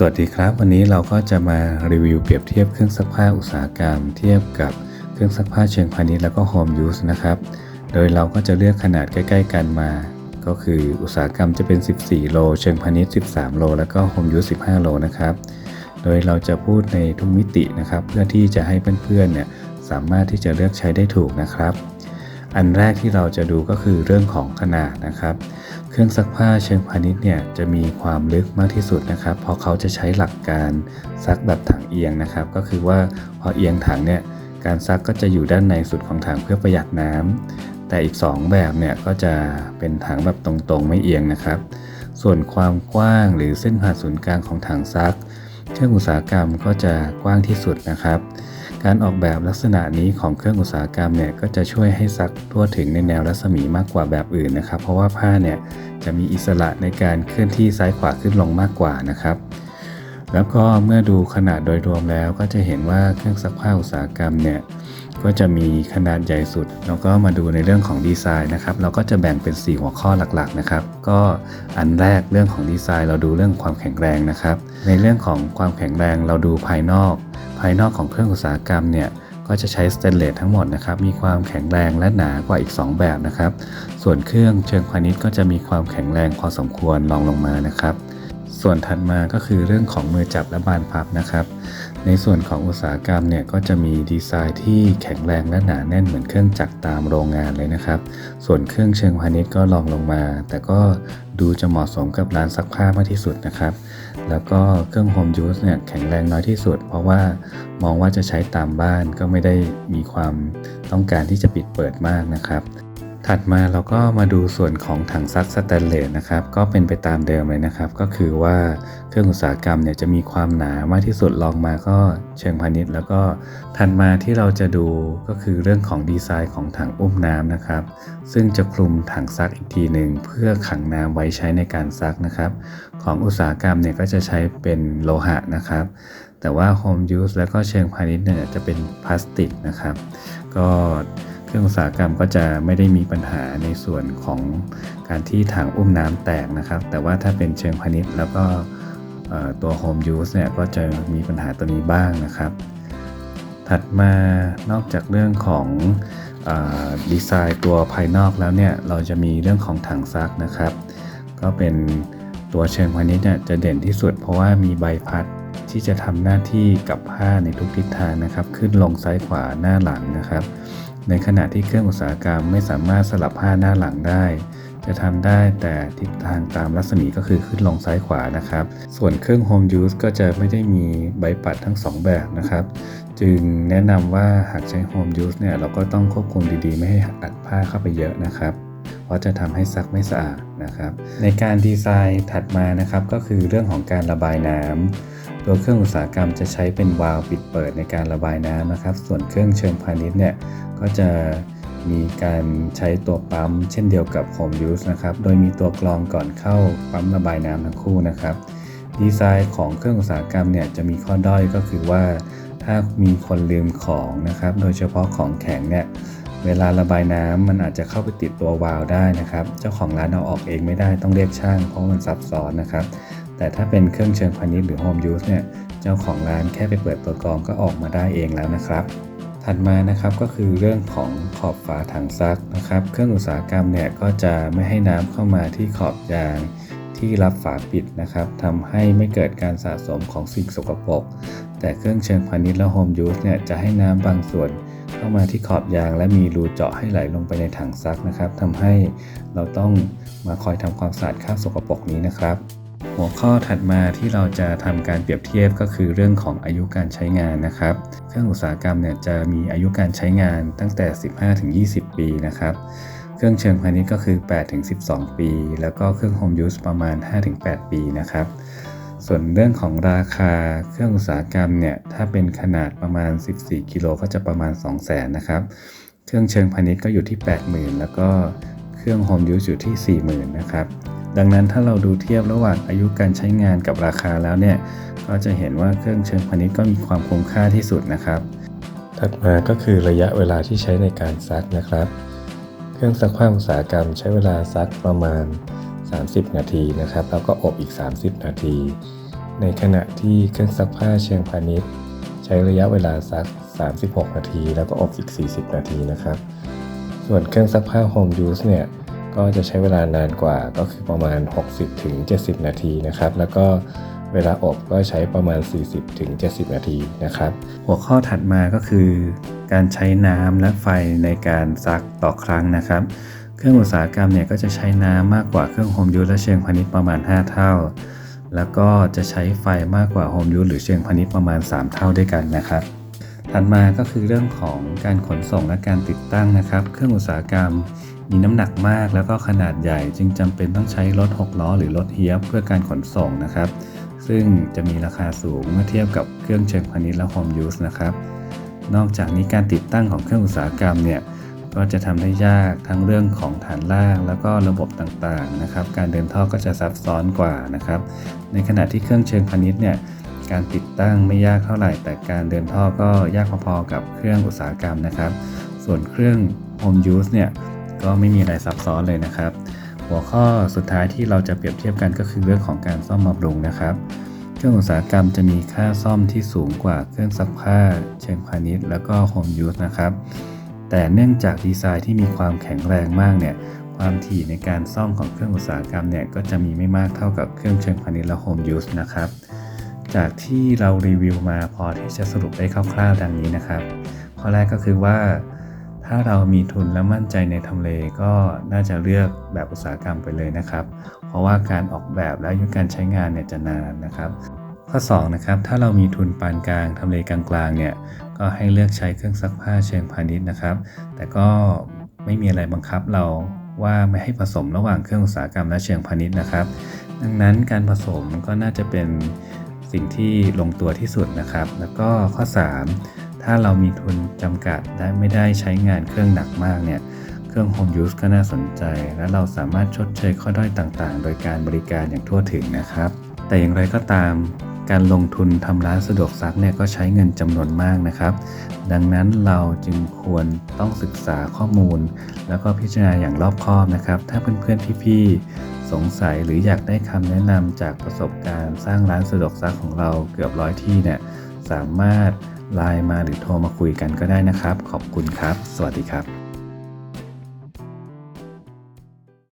สวัสดีครับ วันนี้เราก็จะมารีวิวเปรียบเทียบเครื่องซักผ้าอุตสาหกรรม เทียบกับเครื่องซักผ้าเชิงพาณิชย์แล้วก็โฮมยูสนะครับ โดยเราก็จะเลือกขนาดใกล้ ๆ กันมา ก็คืออุตสาหกรรมจะเป็น 14 โล เชิงพาณิชย์ 13 โล แล้วก็โฮมยูส15 โลนะครับ โดยเราจะพูดในทุกมิตินะครับ เพื่อที่จะให้เพื่อนๆเนี่ยสามารถที่จะเลือกใช้ได้ถูกนะครับ อันแรกที่เราจะดูก็คือเรื่องของขนาดนะครับ ครื่องซักผ้าเชิงพาณิชย์เนี่ยจะมีความลึกมากที่สุดนะครับ เพราะเขาจะใช้หลักการซักแบบถังเอียงนะครับ ก็คือว่าพอเอียงถังเนี่ยการซักก็จะอยู่ด้านในสุดของถังเพื่อประหยัดน้ำแต่อีก 2 แบบเนี่ยก็จะเป็นถังแบบตรงๆไม่เอียงนะครับ ส่วนความกว้างหรือเส้นผ่านศูนย์กลางของถังซัก เครื่องอุตสาหกรรมก็จะกว้างที่สุดนะครับ การออกแบบลักษณะนี้ของเครื่องอุตสาหกรรมเนี่ยก็จะช่วยให้ซักทั่วถึงในแนวรัศมีมากกว่าแบบอื่นนะครับ เพราะว่าผ้าเนี่ยจะมีอิสระในการเคลื่อนที่ซ้ายขวาขึ้นลงมากกว่านะครับ แล้วก็เมื่อดูขนาดโดยรวมแล้วก็จะเห็นว่าเครื่องซักผ้าอุตสาหกรรมเนี่ย ก็จะมีขนาดใหญ่สุด แล้วก็มาดูในเรื่องของดีไซน์นะครับ เราก็จะแบ่งเป็น 4 หัวข้อหลักๆนะครับ ก็อันแรกเรื่องของดีไซน์เราดูเรื่องความแข็งแรงนะครับ ในเรื่องของความแข็งแรงเราดูภายนอก ภายนอกของเครื่องอุตสาหกรรมเนี่ยก็จะใช้สเตนเลสทั้งหมดนะครับ มีความแข็งแรงและหนากว่าอีก 2 แบบนะครับ ส่วนเครื่องเชิงพาณิชย์ก็จะมีความแข็งแรงพอสมควรรองลงมานะครับ ส่วนถัดมาก็คือเรื่องของมือจับและบานพับนะครับ ในส่วนของอุตสาหกรรมเนี่ยก็จะมีดีไซน์ที่แข็งแรงและหนาแน่นเหมือนเครื่องจักรตามโรงงานเลยนะครับ ส่วนเครื่องเชิงพาณิชย์ก็รองลงมา แต่ก็ดูจะเหมาะสมกับร้านซักผ้ามากที่สุดนะครับ แล้วก็เครื่องโฮมยูสเนี่ยแข็งแรงน้อยที่สุด เพราะว่ามองว่าจะใช้ตามบ้านก็ไม่ได้มีความต้องการที่จะปิดเปิดมากนะครับ ถัดมาเราก็มาดูส่วนของถังซักสแตนเลสนะครับ ก็เป็นไปตามเดิมเลยนะครับ ก็คือว่าเครื่องอุตสาหกรรมเนี่ยจะมีความหนามากที่สุดลองมาก็เชิงพาณิชย์ แล้วก็ถัดมาที่เราจะดูก็คือเรื่องของดีไซน์ของถังอุ้มน้ำนะครับ ซึ่งจะคลุมถังซักอีกทีหนึ่งเพื่อขังน้ำไว้ใช้ในการซักนะครับ ของอุตสาหกรรมเนี่ยก็จะใช้เป็นโลหะนะครับแต่ว่า Home Use แล้วก็เชิงพาณิชย์เนี่ยจะเป็นพลาสติกนะครับ ก็ เครื่องอุตสาหกรรมก็จะไม่ได้มีปัญหาในส่วนของการที่ถังอุ้มน้ำแตกนะครับ แต่ว่าถ้าเป็นเชิงพาณิชย์ แล้วก็ตัว Home Use เนี่ยก็จะมีปัญหาตัวนี้บ้างนะครับ ถัดมานอกจากเรื่องของดีไซน์ตัวภายนอกแล้วเนี่ยเราจะมีเรื่องของถังซักนะครับ ก็เป็นตัวเชิงพาณิชย์เนี่ยจะเด่นที่สุด เพราะว่ามีใบพัดที่จะทำหน้าที่กับผ้าในทุกทิศทางนะครับ ขึ้นลงซ้ายขวาหน้าหลังนะครับ ในขณะที่เครื่องอุตสาหกรรมไม่สามารถสลับผ้าหน้าหลังได้ จะทำได้แต่ทิศทางตามรัศมีก็คือขึ้นลงซ้ายขวานะครับ ส่วนเครื่อง Home Use ก็จะไม่ได้มีใบปัดทั้ง 2 แบบนะครับ จึงแนะนำว่าหากใช้ Home Use เนี่ยเราก็ต้องควบคุมดีๆ ไม่ให้อัดผ้าเข้าไปเยอะนะครับเพราะจะทำให้ซักไม่สะอาดนะครับ ในการดีไซน์ถัดมานะครับก็คือเรื่องของการระบายน้ำ ตัวเครื่องอุตสาหกรรมจะใช้เป็นวาล์วปิดเปิดในการระบายน้ำนะครับ ส่วนเครื่องเชิงพาณิชย์เนี่ยก็จะมีการใช้ตัวปั๊มเช่นเดียวกับ Home Use นะครับ โดยมีตัวกรองก่อนเข้าปั๊มระบายน้ำทั้งคู่นะครับ ดีไซน์ของเครื่องอุตสาหกรรมเนี่ยจะมีข้อด้อยก็คือว่า ถ้ามีคนลืมของนะครับ โดยเฉพาะของแข็งเนี่ยเวลาระบายน้ำมันอาจจะเข้าไปติดตัววาล์วได้นะครับ เจ้าของร้านเอาออกเองไม่ได้ต้องเรียกช่างเพราะมันซับซ้อนนะครับ แต่ถ้าเป็นเครื่องเชิงพาณิชย์หรือ Home Use เนี่ย เจ้าของร้านแค่ไปเปิดตัวกรองก็ออกมาได้เองแล้วนะครับ ถัดมานะครับก็คือเรื่องของขอบฝาถังซักนะครับ เครื่องอุตสาหกรรมเนี่ยก็จะไม่ให้น้ำเข้ามาที่ขอบยางที่รับฝาปิดนะครับทำให้ไม่เกิดการสะสมของสิ่งสกปรก แต่เครื่องเชิงพาณิชย์และ Home Use เนี่ยจะให้น้ำบางส่วนเข้ามาที่ขอบยางและมีรูเจาะให้ไหลลงไปในถังซักนะครับทำให้เราต้องมาคอยทำความสะอาดคราบสกปรกนี้นะครับ หัวข้อถัดมาที่เราจะทำการเปรียบเทียบก็คือเรื่องของอายุการใช้งานนะครับ เครื่องอุตสาหกรรมเนี่ยจะมีอายุการใช้งานตั้งแต่ 15-20 ปีนะครับ เครื่องเชิงพาณิชย์ก็คือ 8-12 ปี แล้วก็เครื่อง Home Use ประมาณ 5-8 ปีนะครับ ส่วนเรื่องของราคาเครื่องอุตสาหกรรมเนี่ยถ้าเป็นขนาดประมาณ 14 กิโลก็จะประมาณ 200,000นะครับ เครื่องเชิงพาณิชย์ก็อยู่ที่ 80,000 แล้วก็เครื่อง Home Use อยู่ที่ 40,000 นะครับ ดังนั้นถ้าเราดูเทียบระหว่างอายุการใช้งานกับราคาแล้วเนี่ยก็จะเห็นว่าเครื่องเชิงพาณิชย์ก็มีความคุ้มค่าที่สุดนะครับ ถัดมาก็คือระยะเวลาที่ใช้ในการซักนะครับ เครื่องซักผ้าอุตสาหกรรมใช้เวลาซักประมาณ 30 นาทีนะครับ แล้วก็อบอีก 30 นาที ในขณะที่เครื่องซักผ้าเชียงพาณิชย์ ใช้ระยะเวลาซัก 36 นาที แล้วก็อบอีก 40 นาทีนะครับ ส่วนเครื่องซักผ้า Home Use เนี่ย ก็จะใช้เวลานานกว่าก็คือประมาณ 60ถึง70 นาทีนะครับ แล้วก็เวลาอบก็ใช้ประมาณ 40ถึง70 นาทีนะครับ หัวข้อถัดมาก็คือ การใช้น้ำและไฟในการซักต่อครั้งนะครับ เครื่องอุตสาหกรรมเนี่ยก็จะใช้น้ำมากกว่าเครื่องโฮมยูสและเชิงพาณิชย์ประมาณ 5 เท่า แล้วก็จะใช้ไฟมากกว่าโฮมยูสหรือเชิงพาณิชย์ประมาณ 3 เท่าด้วยกันนะครับถัดมาก็คือเรื่องของการขนส่งและการติดตั้งนะครับ เครื่องอุตสาหกรรม มีน้ำหนักมากแล้วก็ขนาดใหญ่ จึงจำเป็นต้องใช้รถ 6 ล้อ หรือรถเฮียบเพื่อการขนส่งนะครับ ซึ่งจะมีราคาสูงเมื่อเทียบกับเครื่องเชิงพาณิชย์และโฮมยูสนะครับ นอกจากนี้การติดตั้งของเครื่องอุตสาหกรรมเนี่ยก็จะทำได้ยากทั้งเรื่องของฐานล่างแล้วก็ระบบต่างๆนะครับ การเดินท่อก็จะซับซ้อนกว่านะครับ ในขณะที่เครื่องเชิงพาณิชย์เนี่ยการติดตั้งไม่ยากเท่าไหร่ แต่การเดินท่อก็ยากพอๆกับเครื่องอุตสาหกรรมนะครับ ส่วนเครื่อง Home Use เนี่ย ก็ไม่มีอะไรซับซ้อนเลยนะครับ หัวข้อสุดท้ายที่เราจะเปรียบเทียบกันก็คือเรื่องของการซ่อมบำรุงนะครับ เครื่องอุตสาหกรรมจะมีค่าซ่อมที่สูงกว่าเครื่องซักผ้า เชิงพาณิชย์แล้วก็ Home Use นะครับ แต่เนื่องจากดีไซน์ที่มีความแข็งแรงมากเนี่ยความถี่ในการซ่อมของเครื่องอุตสาหกรรมเนี่ยก็จะมีไม่มากเท่ากับเครื่องเชิงพาณิชย์และ Home Use นะครับ จากที่เรารีวิวมาพอที่จะสรุปได้คร่าวๆดังนี้นะครับ ข้อแรกก็คือว่า ถ้าเรามีทุนและมั่นใจในทำเลก็น่าจะเลือกแบบอุตสาหกรรมไปเลยนะครับ เพราะว่าการออกแบบและยุการใช้งานเนี่ยจะนานนะครับข้อ2นะครับถ้าเรามีทุนปานกลางทำเลกลางๆเนี่ยก็ให้เลือกใช้เครื่องซักผ้าเชิงพาณิชย์นะครับ แต่ก็ไม่มีอะไรบังคับเราว่าไม่ให้ผสมระหว่างเครื่องอุตสาหกรรมและเชิงพาณิชย์นะครับ ดังนั้นการผสมก็น่าจะเป็นสิ่งที่ลงตัวที่สุดนะครับ แล้วก็ข้อ 3 ถ้าเรามีทุนจำกัดและไม่ได้ใช้งานเครื่องหนักมากเนี่ยเครื่อง Home Use ก็น่าสนใจ และเราสามารถชดเชยข้อด้อยต่างๆ โดยการบริการอย่างทั่วถึงนะครับ แต่อย่างไรก็ตามการลงทุนทำร้านสะดวกซักเนี่ยก็ใช้เงินจำนวนมากนะครับ ดังนั้นเราจึงควรต้องศึกษาข้อมูล แล้วก็พิจารณาอย่างรอบคอบนะครับ ถ้าเพื่อนๆพี่ๆสงสัยหรืออยากได้คำแนะนำจากประสบการณ์สร้างร้านสะดวกซักของเราเกือบร้อยที่เนี่ยสามารถ ไลน์มาหรือโทรมาคุยกันก็ได้นะครับ ขอบคุณครับ สวัสดีครับ